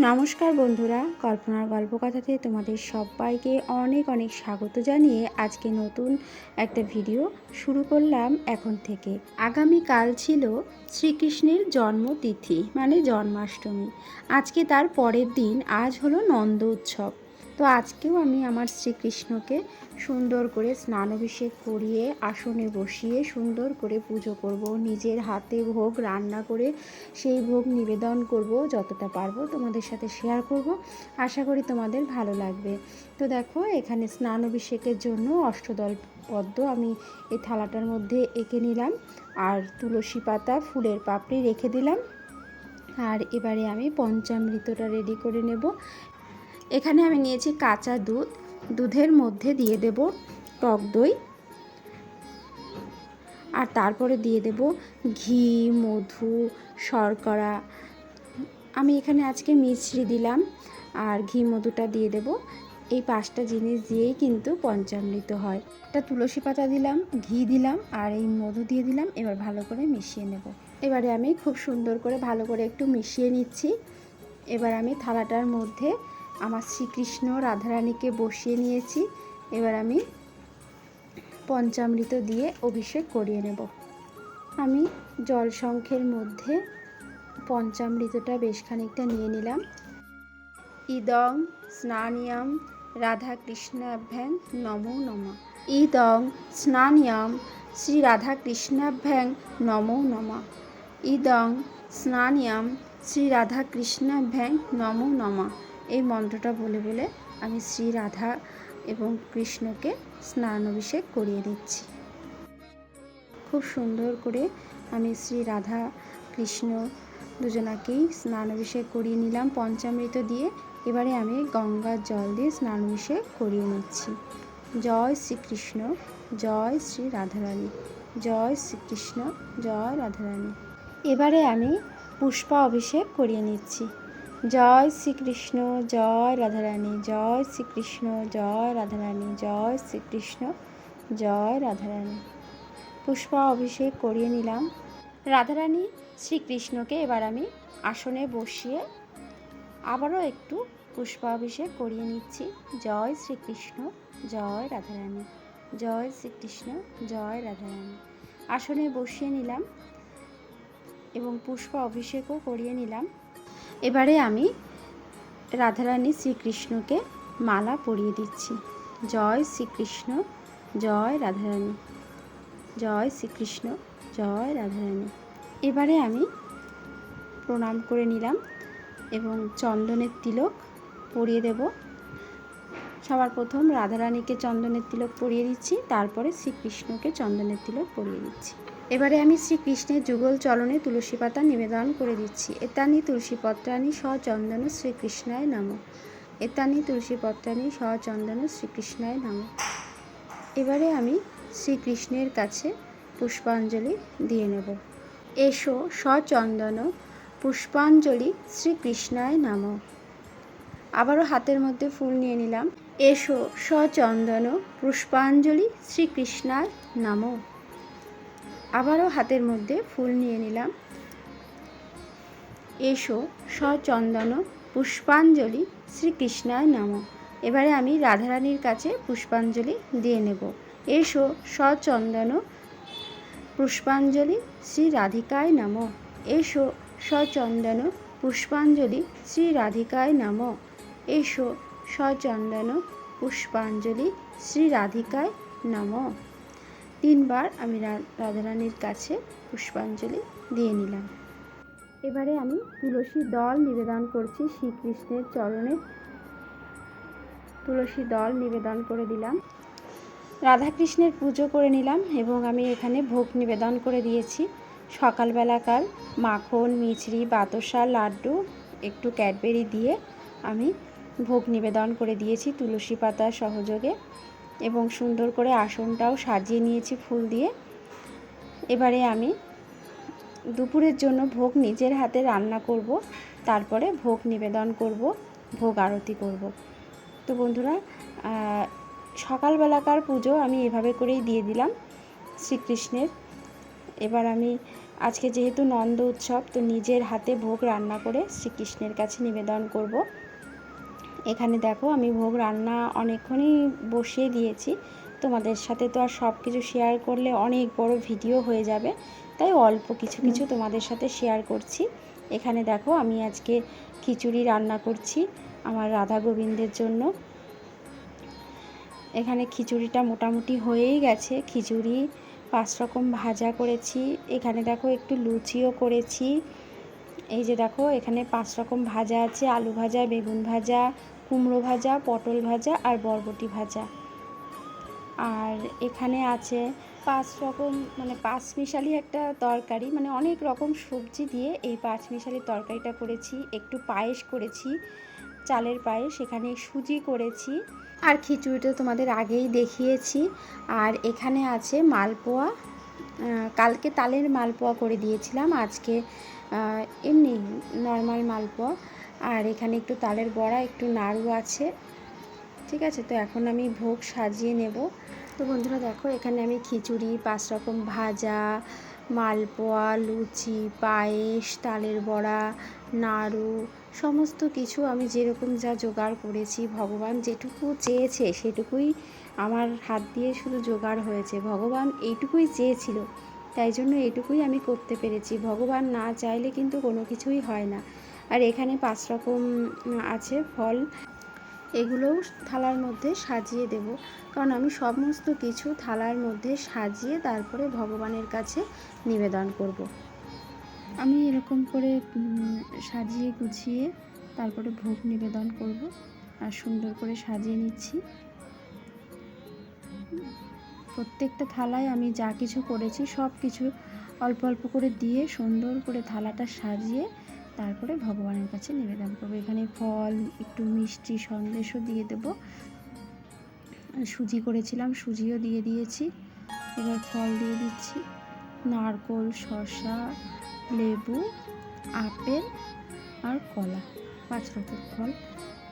নমস্কার বন্ধুরা, কল্পনার গল্পকথাতে তোমাদের সবাইকে অনেক অনেক স্বাগত জানিয়ে আজকে নতুন একটা ভিডিও শুরু করলাম এখন থেকে। আগামীকাল ছিল শ্রীকৃষ্ণের জন্মতিথি মানে জন্মাষ্টমী। আজকে তার পরের দিন, আজ হলো নন্দ উৎসব। তো আজকেও আমি আমার শ্রীকৃষ্ণকে সুন্দর করে স্নানাভিষেক করিয়ে আসনে বসিয়ে সুন্দর করে পুজো করব। নিজের হাতে ভোগ রান্না করে সেই ভোগ নিবেদন করব, যতটা পারব তোমাদের সাথে শেয়ার করব। আশা করি তোমাদের ভালো লাগবে। তো দেখো, এখানে স্নান অভিষেকের জন্য অষ্টদল পদ্ম আমি এই থালাটার মধ্যে এঁকে নিলাম আর তুলসী পাতা ফুলের পাপড়ি রেখে দিলাম। আর এবারে আমি পঞ্চামৃতটা রেডি করে নেব। এখানে আমি নিয়েছি কাঁচা দুধ। দুধের মধ্যে দিয়ে দেব টক দই। আর তারপরে দিয়ে দেব ঘি, মধু, শর্করা। আমি এখানে আজকে মিশ্রি দিলাম আর ঘি, মধুটা দিয়ে দেব। এই পাঁচটা জিনিস দিয়েই কিন্তু পঞ্চামৃত হয়। একটা তুলসী পাতা দিলাম, ঘি দিলাম আর এই মধু দিয়ে দিলাম। এবার ভালো করে মিশিয়ে নেব। এবারে আমি খুব সুন্দর করে ভালো করে একটু মিশিয়ে নিচ্ছি। এবার আমি থালাটার মধ্যে আমার শ্রীকৃষ্ণ রাধারানীকে বসিয়ে নিয়েছি। এবার আমি পঞ্চামৃত দিয়ে অভিষেক করিয়ে নেব। আমি জল মধ্যে পঞ্চামৃতটা বেশ খানিকটা নিয়ে নিলাম। ইদং স্নানিয়াম রাধা কৃষ্ণাভ্যাং নমো নম। ইদং স্নানিয়াম শ্রী রাধা কৃষ্ণাভ্যাং নমো নম। ইদং স্নানিয়াম শ্রী রাধা কৃষ্ণাভ্যাং নমো নমঃ। এই মন্ত্রটা বলে বলে আমি শ্রী রাধা এবং কৃষ্ণকে স্নান অভিষেক করিয়ে দিচ্ছি। খুব সুন্দর করে আমি শ্রী রাধা, কৃষ্ণ দুজনাকেই স্নান অভিষেক করিয়ে নিলাম, পঞ্চামৃত দিয়ে। এবারে আমি গঙ্গার জল দিয়ে স্নান অভিষেক করিয়ে নিচ্ছি। জয় শ্রীকৃষ্ণ, জয় শ্রী রাধারানী, জয় শ্রীকৃষ্ণ, জয় রাধারানী। এবারে আমি পুষ্পা অভিষেক করিয়ে নিচ্ছি। জয় শ্রীকৃষ্ণ, জয় রাধারানী, জয় শ্রীকৃষ্ণ, জয় রাধারানী, জয় শ্রীকৃষ্ণ, জয় রাধারানী। পুষ্পা অভিষেক করিয়ে নিলাম। রাধারানী, শ্রীকৃষ্ণকে এবার আমি আসনে বসিয়ে আবারও একটু পুষ্পাভিষেক করিয়ে নিচ্ছি। জয় শ্রীকৃষ্ণ, জয় রাধারানী, জয় শ্রীকৃষ্ণ, জয় রাধারানী। আসনে বসিয়ে নিলাম এবং পুষ্প অভিষেকও করিয়ে নিলাম। এবারে আমি রাধারানী শ্রীকৃষ্ণকে মালা পরিয়ে দিচ্ছি। জয় শ্রীকৃষ্ণ, জয় রাধারানী। জয় শ্রীকৃষ্ণ, জয় রাধারানী। এবারে আমি প্রণাম করে নিলাম এবং চন্দনের তিলক পরিয়ে দেব। সবার প্রথম রাধারানীকে চন্দনের তিলক পরিয়ে দিচ্ছি, তারপরে শ্রীকৃষ্ণকে চন্দনের তিলক পরিয়ে দিচ্ছি। এবারে আমি শ্রীকৃষ্ণের যুগল চলনে তুলসী পাতা নিবেদন করে দিচ্ছি। এতানি তুলসী পত্রানি সচন্দন শ্রীকৃষ্ণায় নাম। এতানি তুলসী পত্রানি সচন্দন শ্রীকৃষ্ণায় নাম। এবারে আমি শ্রীকৃষ্ণের কাছে পুষ্পাঞ্জলি দিয়ে নেব। এসো সচন্দন পুষ্পাঞ্জলি শ্রীকৃষ্ণায় নাম। আবারও হাতের মধ্যে ফুল নিয়ে নিলাম। এসো সচন্দন পুষ্পাঞ্জলি শ্রীকৃষ্ণায় নাম। আবারও হাতের মধ্যে ফুল নিয়ে নিলাম। এসো সচন্দন পুষ্পাঞ্জলি শ্রীকৃষ্ণায় নাম। এবারে আমি রাধারানীর কাছে পুষ্পাঞ্জলি দিয়ে নেব। এসো সচন্দন পুষ্পাঞ্জলি শ্রী রাধিকায় নাম। এসো সচন্দন পুষ্পাঞ্জলি শ্রী রাধিকায় নাম। এসো সচন্দন পুষ্পাঞ্জলি শ্রী রাধিকায় নাম। তিনবার আমি রাধারানীর কাছে পুষ্পাঞ্জলি দিয়ে নিলাম। এবারে আমি তুলসী দল নিবেদন করছি শ্রীকৃষ্ণের চরণে। তুলসী দল নিবেদন করে দিলাম। রাধাকৃষ্ণের পুজো করে নিলাম এবং আমি এখানে ভোগ নিবেদন করে দিয়েছি। সকালবেলাকার মাখন, মিছরি বাতাসা লাড্ডু, একটু ক্যাডবেরি দিয়ে আমি ভোগ নিবেদন করে দিয়েছি তুলসী পাতার সহযোগে। এবং সুন্দর করে আসনটাও সাজিয়ে নিয়েছি ফুল দিয়ে। এবারে আমি দুপুরের জন্য ভোগ নিজের হাতে রান্না করব, তারপরে ভোগ নিবেদন করব, ভোগ আরতি করব। তো বন্ধুরা সকালবেলাকার পুজো আমি এভাবে করেই দিয়ে দিলাম শ্রীকৃষ্ণের। এবার আমি আজকে যেহেতু নন্দ উৎসব, তো নিজের হাতে ভোগ রান্না করে শ্রীকৃষ্ণের কাছে নিবেদন করব। এখানে দেখো আমি ভোগ রান্না অনেকক্ষণই বসিয়ে দিয়েছি। তোমাদের সাথে তো আর সব কিছু শেয়ার করলে অনেক বড় ভিডিও হয়ে যাবে। তাই অল্প কিছু কিছু তোমাদের সাথে শেয়ার করছি। এখানে দেখো আমি আজকে খিচুড়ি রান্না করছি আমার রাধা গোবিন্দের জন্য। এখানে খিচুড়িটা মোটামুটি হয়েই গেছে। খিচুড়ি পাঁচ রকম ভাজা করেছি। এখানে দেখো একটু লুচিও করেছি। এই যে দেখো এখানে পাঁচ রকম ভাজা আছে আলু ভাজা বেগুন ভাজা কুমড়ো ভাজা, পটল ভাজা আর বরবটি ভাজা। আর এখানে আছে পাঁচ রকম মানে পাঁচ মিশালি একটা তরকারি মানে অনেক রকম সবজি দিয়ে এই পাঁচ মিশালি তরকারিটা করেছি। একটু পায়েস করেছি, চালের পায়েস, এখানে সুজি করেছি। আর খিচুড়িটা তোমাদের আগেই দেখিয়েছি। আর এখানে আছে মালপোয়া। কালকে তালের মালপোয়া করে দিয়েছিলাম, আজকে এমনি নর্মাল মালপোয়া। আর এখানে একটু তালের বড়া, একটু নাড়ু আছে। ঠিক আছে, তো এখন আমি ভোগ সাজিয়ে নেব। তো বন্ধুরা দেখো, এখানে আমি খিচুড়ি, পাঁচ রকম ভাজা, মালপোয়া, লুচি, পায়েস, তালের বড়া, নাড়ু, সমস্ত কিছু আমি যেরকম যা জোগাড় করেছি, ভগবান যেটুকু চেয়েছে সেটুকুই আমার হাত দিয়ে শুধু জোগাড় হয়েছে। ভগবান এইটুকুই চেয়েছিল, তাই জন্য এটুকুই আমি করতে পেরেছি। ভগবান না চাইলে কিন্তু কোনো কিছুই হয় না। আর এখানে পাঁচ রকম আছে ফল। এগুলোও থালার মধ্যে সাজিয়ে দেব। কারণ আমি সমস্ত কিছু থালার মধ্যে সাজিয়ে তারপরে ভগবানের কাছে নিবেদন করব। আমি এরকম করে সাজিয়ে গুছিয়ে তারপরে ভোগ নিবেদন করব আর সুন্দর করে সাজিয়ে নিচ্ছি। প্রত্যেকটা থালায় আমি যা কিছু করেছি সব কিছু অল্প অল্প করে দিয়ে সুন্দর করে থালাটা সাজিয়ে তারপরে ভগবানের কাছে নিবেদন করব। এখানে ফল, একটু মিষ্টি সন্দেশও দিয়ে দেব। সুজি করেছিলাম, সুজিও দিয়ে দিয়েছি। এবার ফল দিয়ে দিচ্ছি। নারকোল, শসা, লেবু, আপেল আর কলা। পাঁচ রকম ফল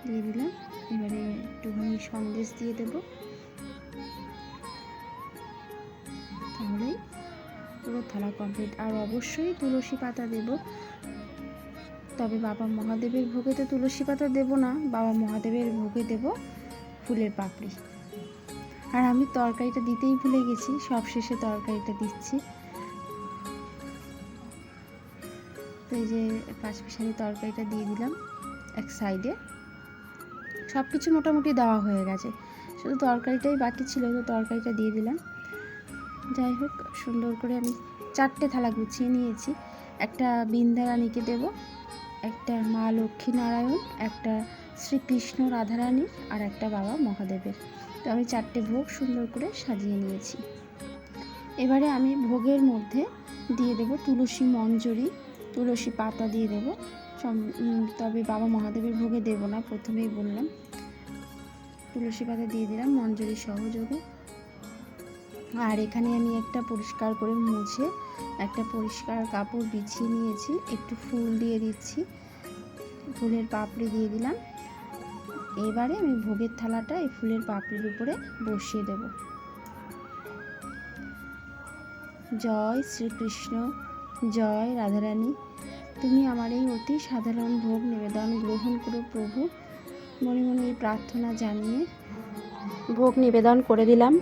দিয়ে দিলাম। এবারে একটুখানি সন্দেশ দিয়ে দেব। তাহলেই পুরো থালা কমপ্লিট আর অবশ্যই তুলসী পাতা দেব। তবে বাবা মহাদেবের ভোগে তো তুলসী পাতা দেব না, বাবা মহাদেবের ভোগে দেব ফুলের পাপড়ি। আর আমি তরকারিটা দিতেই ভুলে গেছি সব শেষে তরকারিটা দিচ্ছি। তো এই যে পাঁচ পিসানি তরকারিটা দিয়ে দিলাম এক সাইডে। সব কিছু মোটামুটি দেওয়া হয়ে গেছে। শুধু তরকারিটাই বাকি ছিল, তো তরকারিটা দিয়ে দিলাম। যাই হোক, সুন্দর করে আমি চারটে থালা গুছিয়ে নিয়েছি। একটা বিন্দারানীকে দেব একটা মা লক্ষ্মী নারায়ণ একটা শ্রীকৃষ্ণ রাধারানীর আর একটা বাবা মহাদেবের। তো আমি চারটে ভোগ সুন্দর করে সাজিয়ে নিয়েছি। এবারে আমি ভোগের মধ্যে দিয়ে দেব তুলসী মঞ্জরি, তুলসী পাতা দিয়ে দেব। তবে বাবা মহাদেবের ভোগে দেব না, প্রথমেই বললাম। তুলসী পাতা দিয়ে দিলাম, মঞ্জরি সহযোগে। আর এখানে আমি একটা পরিষ্কার করে মুছে একটা পরিষ্কার কাপড় বিছিয়ে নিয়েছি, একটু ফুল দিয়ে দিচ্ছি, ফুলের পাপড়ি দিয়ে দিলাম। এবারে আমি ভোগের থালাটা এই ফুলের পাপড়ির উপরে বসিয়ে দেব। জয় শ্রীকৃষ্ণ, জয় রাধারানী, তুমি আমার এই অতি সাধারণ ভোগ নিবেদন গ্রহণ করো প্রভু। মনে মনে এই প্রার্থনা জানিয়ে ভোগ নিবেদন করে দিলাম।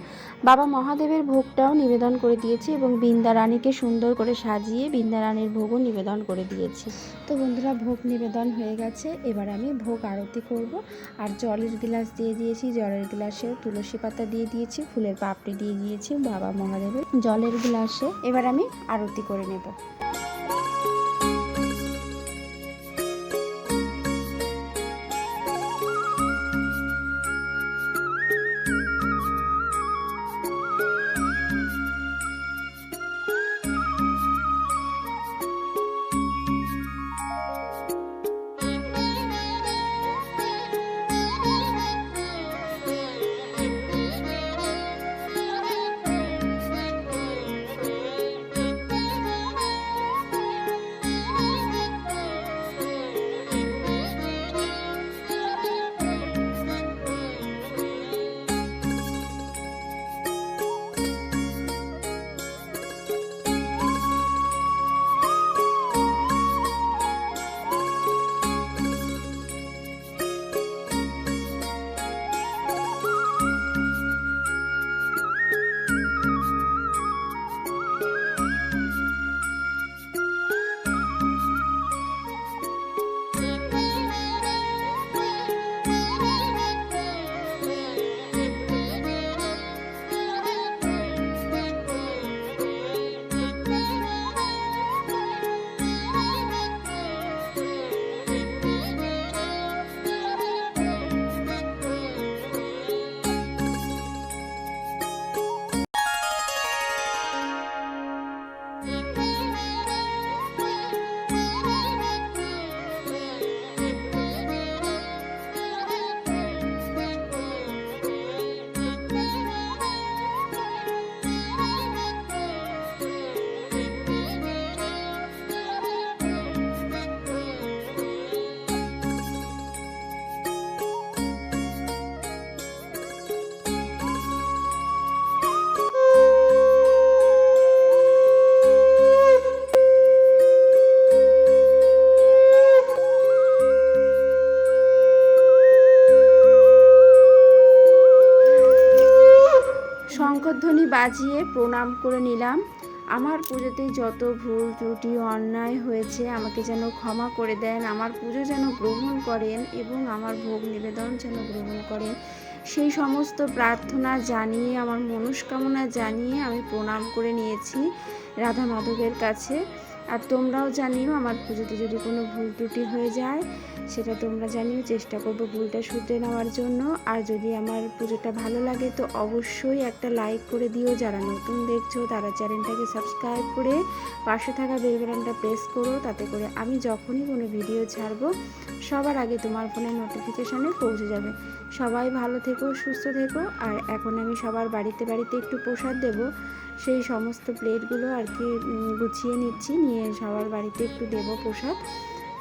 বাবা মহাদেবের ভোগটাও নিবেদন করে দিয়েছি এবং বৃন্দা রানীকে সুন্দর করে সাজিয়ে বৃন্দা রানীর ভোগও নিবেদন করে দিয়েছি। তো বন্ধুরা, ভোগ নিবেদন হয়ে গেছে। এবার আমি ভোগ আরতি করব। আর জলের গ্লাস দিয়ে দিয়েছি। জলের গ্লাসেও তুলসী পাতা দিয়ে দিয়েছি। ফুলের পাপড়ি দিয়ে দিয়েছি বাবা মহাদেবের জলের গ্লাসে। এবার আমি আরতি করে নেব। বাজিয়ে প্রণাম করে নিলাম। আমার পুজোতে যত ভুল ত্রুটি, অন্যায় হয়েছে, আমাকে যেন ক্ষমা করে দেন। আমার পুজো যেন গ্রহণ করেন এবং আমার ভোগ নিবেদন যেন গ্রহণ করেন। সেই সমস্ত প্রার্থনা জানিয়ে, আমার মনস্কামনা জানিয়ে আমি প্রণাম করে নিয়েছি রাধা মাধবের কাছে। আর তোমরাও জানিও আমার পুজোতে যদি কোনো ভুল ত্রুটি হয়ে যায়, সেটা তোমরা জানিও। চেষ্টা করব ভুলটা শুধরে নেওয়ার জন্য। আর যদি আমার পুজোটা ভালো লাগে, তো অবশ্যই একটা লাইক করে দিও। যারা নতুন দেখছ, তারা চ্যানেলটাকে সাবস্ক্রাইব করে পাশে থাকা বেল বাটনটা প্রেস করো। তাতে করে আমি যখনই কোনো ভিডিও ছাড়বো, সবার আগে তোমার ফোনে নোটিফিকেশানে পৌঁছে যাবে। সবাই ভালো থেকো, সুস্থ থেকো। আর এখন আমি সবার বাড়িতে বাড়িতে একটু প্রসাদ দেব। সেই সমস্ত প্লেটগুলো আর কি গুছিয়ে নিচ্ছি। নিয়ে সবার বাড়িতে একটু দেবো প্রসাদ।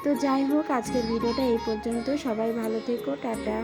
তো যাই হোক, আজকের ভিডিওটা এই পর্যন্ত সবাই ভালো থেকো, টাটা।